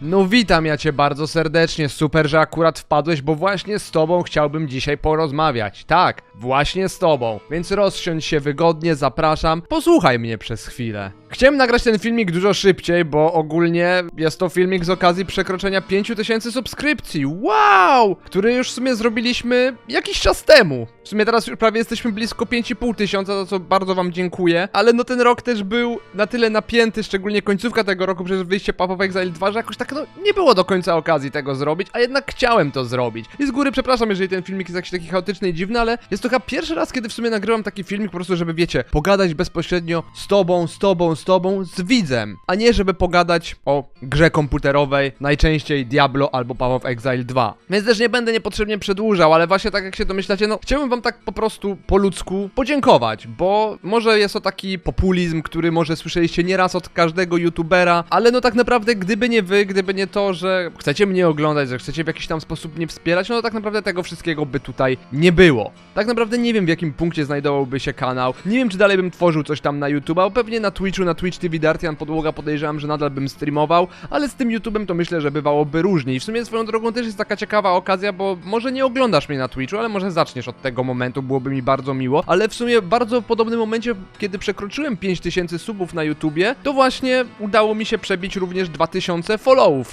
No witam ja cię bardzo serdecznie, super, że akurat wpadłeś, bo właśnie z tobą chciałbym dzisiaj porozmawiać. Tak, właśnie z tobą. Więc rozsiądź się wygodnie, zapraszam, posłuchaj mnie przez chwilę. Chciałem nagrać ten filmik dużo szybciej, bo ogólnie jest to filmik z okazji przekroczenia 5000 subskrypcji. Wow! Który już w sumie zrobiliśmy jakiś czas temu. W sumie teraz już prawie jesteśmy blisko 5500, tysiąca, za co bardzo wam dziękuję. Ale no ten rok też był na tyle napięty, szczególnie końcówka tego roku przez wyjście Path of Exile 2, że jakoś tak no nie było do końca okazji tego zrobić, a jednak chciałem to zrobić. I z góry przepraszam, jeżeli ten filmik jest jakiś taki chaotyczny i dziwny, ale jest to chyba pierwszy raz, kiedy w sumie nagrywam taki filmik po prostu, żeby wiecie, pogadać bezpośrednio z tobą, z tobą, z tobą, z widzem, a nie żeby pogadać o grze komputerowej, najczęściej Diablo albo Path of Exile 2. Więc też nie będę niepotrzebnie przedłużał, ale właśnie tak jak się domyślacie, no chciałbym wam tak po prostu po ludzku podziękować, bo może jest to taki populizm, który może słyszeliście nieraz od każdego youtubera, ale no tak naprawdę gdyby nie wy, gdyby nie to, że chcecie mnie oglądać, że chcecie w jakiś tam sposób mnie wspierać, no to tak naprawdę tego wszystkiego by tutaj nie było. Tak naprawdę nie wiem w jakim punkcie znajdowałby się kanał, nie wiem czy dalej bym tworzył coś tam na YouTube, bo pewnie na Twitchu, na Twitch TV Dartian Podłoga podejrzewam, że nadal bym streamował, ale z tym YouTubem to myślę, że bywałoby różnie w sumie swoją drogą też jest taka ciekawa okazja, bo może nie oglądasz mnie na Twitchu, ale może zaczniesz od tego momentu, byłoby mi bardzo miło, ale w sumie bardzo podobnym momencie, kiedy przekroczyłem 5000 subów na YouTubie, to właśnie udało mi się przebić również 2000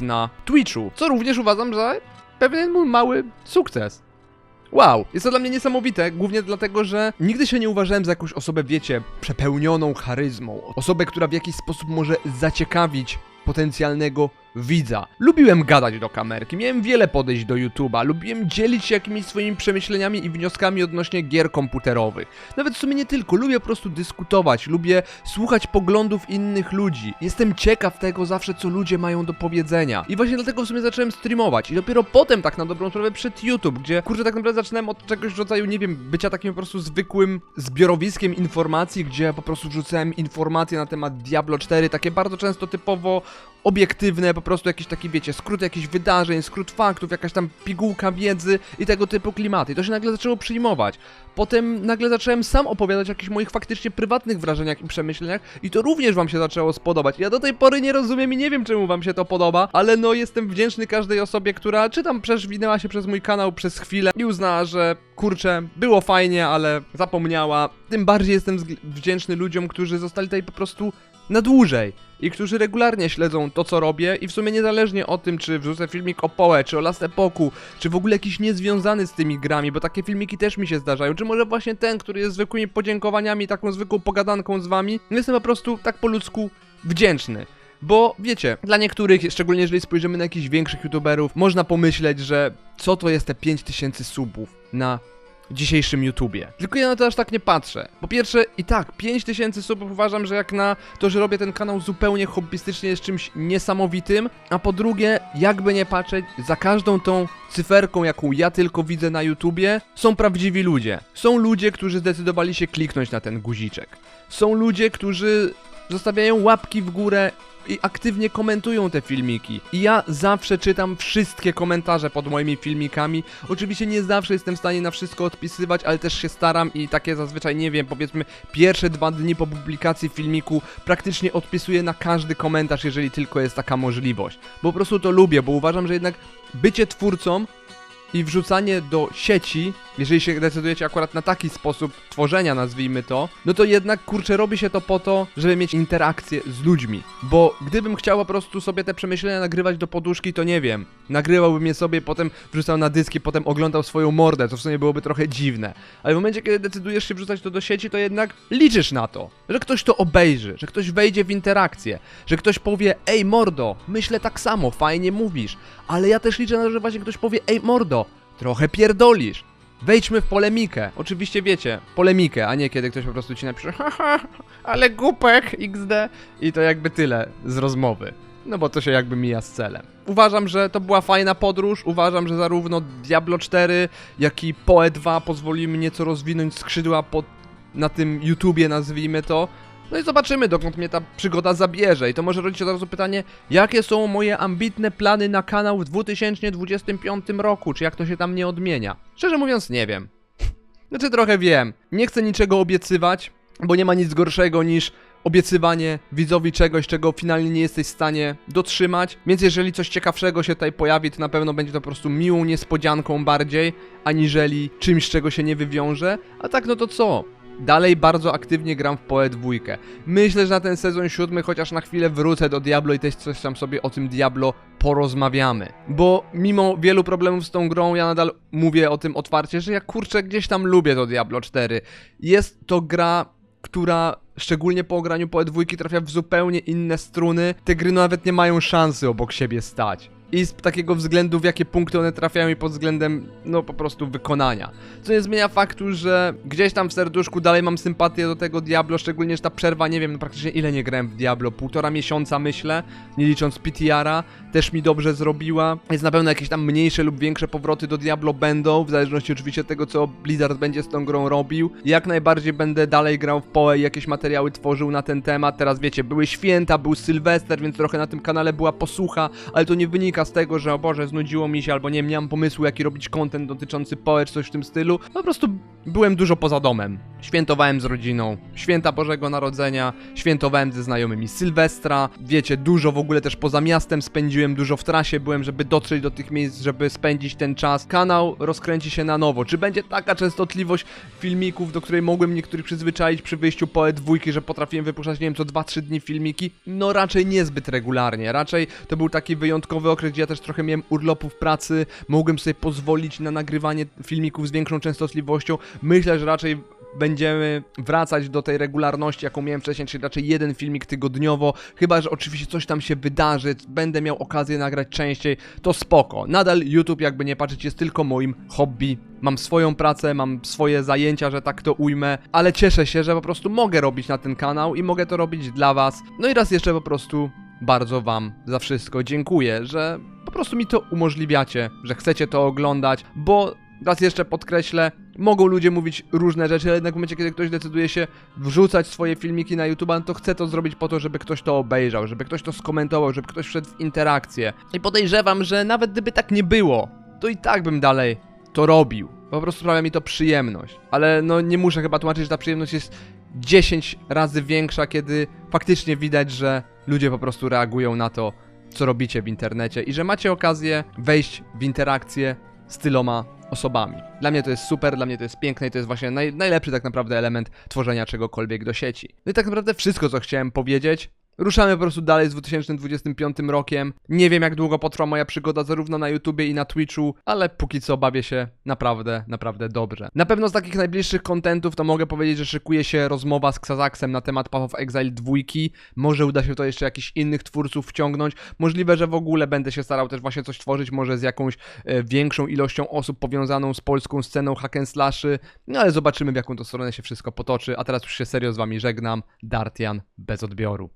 na Twitchu, co również uważam za pewien mój mały sukces. Wow, jest to dla mnie niesamowite, głównie dlatego, że nigdy się nie uważałem za jakąś osobę, wiecie, przepełnioną charyzmą. Osobę, która w jakiś sposób może zaciekawić potencjalnego widza. Lubiłem gadać do kamerki, miałem wiele podejść do YouTube'a, lubiłem dzielić się jakimiś swoimi przemyśleniami i wnioskami odnośnie gier komputerowych. Nawet w sumie nie tylko, lubię po prostu dyskutować, lubię słuchać poglądów innych ludzi. Jestem ciekaw tego zawsze, co ludzie mają do powiedzenia. I właśnie dlatego w sumie zacząłem streamować. I dopiero potem, tak na dobrą sprawę, przed YouTube, gdzie kurczę, tak naprawdę zaczynałem od czegoś w rodzaju, nie wiem, bycia takim po prostu zwykłym zbiorowiskiem informacji, gdzie po prostu wrzucałem informacje na temat Diablo 4, takie bardzo często typowo obiektywne, po prostu jakieś takie, wiecie, skrót jakichś wydarzeń, skrót faktów, jakaś tam pigułka wiedzy i tego typu klimaty. I to się nagle zaczęło przyjmować. Potem nagle zacząłem sam opowiadać o jakichś moich faktycznie prywatnych wrażeniach i przemyśleniach i to również wam się zaczęło spodobać. Ja do tej pory nie rozumiem i nie wiem czemu wam się to podoba, ale no jestem wdzięczny każdej osobie, która czy tam przeszwinęła się przez mój kanał przez chwilę i uznała, że kurczę, było fajnie, ale zapomniała. Tym bardziej jestem wdzięczny ludziom, którzy zostali tutaj po prostu na dłużej i którzy regularnie śledzą to, co robię i w sumie niezależnie o tym, czy wrzucę filmik o Poe, czy o Last Epoku, czy w ogóle jakiś niezwiązany z tymi grami, bo takie filmiki też mi się zdarzają, czy może właśnie ten, który jest zwykłymi podziękowaniami, taką zwykłą pogadanką z wami, jestem po prostu tak po ludzku wdzięczny. Bo wiecie, dla niektórych, szczególnie jeżeli spojrzymy na jakichś większych youtuberów, można pomyśleć, że co to jest te 5000 subów na dzisiejszym YouTubie. Tylko ja na to aż tak nie patrzę. Po pierwsze, i tak, 5000 subów uważam, że jak na to, że robię ten kanał zupełnie hobbystycznie jest czymś niesamowitym, a po drugie, jakby nie patrzeć, za każdą tą cyferką, jaką ja tylko widzę na YouTubie, są prawdziwi ludzie. Są ludzie, którzy zdecydowali się kliknąć na ten guziczek. Są ludzie, którzy zostawiają łapki w górę i aktywnie komentują te filmiki. I ja zawsze czytam wszystkie komentarze pod moimi filmikami. Oczywiście nie zawsze jestem w stanie na wszystko odpisywać, ale też się staram i takie zazwyczaj, nie wiem, powiedzmy pierwsze dwa dni po publikacji filmiku praktycznie odpisuję na każdy komentarz, jeżeli tylko jest taka możliwość. Bo po prostu to lubię, bo uważam, że jednak bycie twórcą i wrzucanie do sieci, jeżeli się decydujecie akurat na taki sposób tworzenia, nazwijmy to, no to jednak kurczę, robi się to po to, żeby mieć interakcję z ludźmi. Bo gdybym chciał po prostu sobie te przemyślenia nagrywać do poduszki, to nie wiem. Nagrywałbym je sobie, potem wrzucał na dyski, potem oglądał swoją mordę, co w sumie byłoby trochę dziwne. Ale w momencie, kiedy decydujesz się wrzucać to do sieci, to jednak liczysz na to, że ktoś to obejrzy, że ktoś wejdzie w interakcję, że ktoś powie, ej mordo, myślę tak samo, fajnie mówisz, ale ja też liczę na to, że właśnie ktoś powie, ej mordo, trochę pierdolisz. Wejdźmy w polemikę. Oczywiście wiecie, polemikę, a nie kiedy ktoś po prostu ci napisze haha, ale głupek XD i to jakby tyle z rozmowy. No bo to się jakby mija z celem. Uważam, że to była fajna podróż. Uważam, że zarówno Diablo 4, jak i Poe 2 pozwoli mi nieco rozwinąć skrzydła pod, na tym YouTubie, nazwijmy to. No i zobaczymy, dokąd mnie ta przygoda zabierze. I to może rodzić od razu pytanie, jakie są moje ambitne plany na kanał w 2025 roku, czy jak to się tam nie odmienia? Szczerze mówiąc, nie wiem. Znaczy trochę wiem. Nie chcę niczego obiecywać, bo nie ma nic gorszego niż obiecywanie widzowi czegoś, czego finalnie nie jesteś w stanie dotrzymać. Więc jeżeli coś ciekawszego się tutaj pojawi, to na pewno będzie to po prostu miłą niespodzianką bardziej, aniżeli czymś, czego się nie wywiąże. A tak, no to co? Dalej bardzo aktywnie gram w Poe 2. Myślę, że na ten sezon siódmy chociaż na chwilę wrócę do Diablo i też coś tam sobie o tym Diablo porozmawiamy. Bo mimo wielu problemów z tą grą, ja nadal mówię o tym otwarcie, że ja kurczę gdzieś tam lubię to Diablo 4. Jest to gra, która szczególnie po ograniu Poe 2 trafia w zupełnie inne struny. Te gry nawet nie mają szansy obok siebie stać. I z takiego względu, w jakie punkty one trafiają i pod względem, no po prostu wykonania. Co nie zmienia faktu, że gdzieś tam w serduszku dalej mam sympatię do tego Diablo, szczególnie, że ta przerwa, nie wiem, no praktycznie ile nie grałem w Diablo, półtora miesiąca myślę, nie licząc PTR-a, też mi dobrze zrobiła. Jest na pewno jakieś tam mniejsze lub większe powroty do Diablo będą, w zależności oczywiście tego, co Blizzard będzie z tą grą robił. Jak najbardziej będę dalej grał w Poe i jakieś materiały tworzył na ten temat. Teraz wiecie, były święta, był Sylwester, więc trochę na tym kanale była posłucha, ale to nie wynika z tego, że o Boże, znudziło mi się, albo nie miałem pomysłu, jaki robić content dotyczący Poe, czy coś w tym stylu. Po prostu byłem dużo poza domem. Świętowałem z rodziną, święta Bożego Narodzenia, świętowałem ze znajomymi Sylwestra, wiecie, dużo w ogóle też poza miastem spędziłem, dużo w trasie byłem, żeby dotrzeć do tych miejsc, żeby spędzić ten czas. Kanał rozkręci się na nowo. Czy będzie taka częstotliwość filmików, do której mogłem niektórych przyzwyczaić przy wyjściu Poe dwójki, że potrafiłem wypuszczać, nie wiem, co 2-3 dni filmiki? No raczej niezbyt regularnie. Raczej to był taki wyjątkowy okres, gdzie ja też trochę miałem urlopu w pracy, mogłem sobie pozwolić na nagrywanie filmików z większą częstotliwością. Myślę, że raczej będziemy wracać do tej regularności, jaką miałem wcześniej, czyli raczej jeden filmik tygodniowo, chyba, że oczywiście coś tam się wydarzy, będę miał okazję nagrać częściej, to spoko. Nadal YouTube, jakby nie patrzeć, jest tylko moim hobby. Mam swoją pracę, mam swoje zajęcia, że tak to ujmę, ale cieszę się, że po prostu mogę robić na ten kanał i mogę to robić dla was. No i raz jeszcze po prostu bardzo wam za wszystko dziękuję, że po prostu mi to umożliwiacie, że chcecie to oglądać, bo raz jeszcze podkreślę, mogą ludzie mówić różne rzeczy, ale jednak w momencie, kiedy ktoś decyduje się wrzucać swoje filmiki na YouTube, to chce to zrobić po to, żeby ktoś to obejrzał, żeby ktoś to skomentował, żeby ktoś wszedł w interakcję. I podejrzewam, że nawet gdyby tak nie było, to i tak bym dalej to robił. Po prostu sprawia mi to przyjemność. Ale no nie muszę chyba tłumaczyć, że ta przyjemność jest 10 razy większa, kiedy faktycznie widać, że ludzie po prostu reagują na to, co robicie w internecie i że macie okazję wejść w interakcję z tyloma osobami. Dla mnie to jest super, dla mnie to jest piękne i to jest właśnie naj, najlepszy tak naprawdę element tworzenia czegokolwiek do sieci. No i tak naprawdę wszystko, co chciałem powiedzieć. Ruszamy po prostu dalej z 2025 rokiem. Nie wiem, jak długo potrwa moja przygoda zarówno na YouTubie i na Twitchu, ale póki co bawię się naprawdę, naprawdę dobrze. Na pewno z takich najbliższych kontentów to mogę powiedzieć, że szykuje się rozmowa z Xazaksem na temat Path of Exile 2. Może uda się to jeszcze jakichś innych twórców wciągnąć. Możliwe, że w ogóle będę się starał też właśnie coś tworzyć, może z jakąś e, większą ilością osób powiązaną z polską sceną hack and slashy. No ale zobaczymy, w jaką to stronę się wszystko potoczy. A teraz już się serio z wami żegnam. Dartian bez odbioru.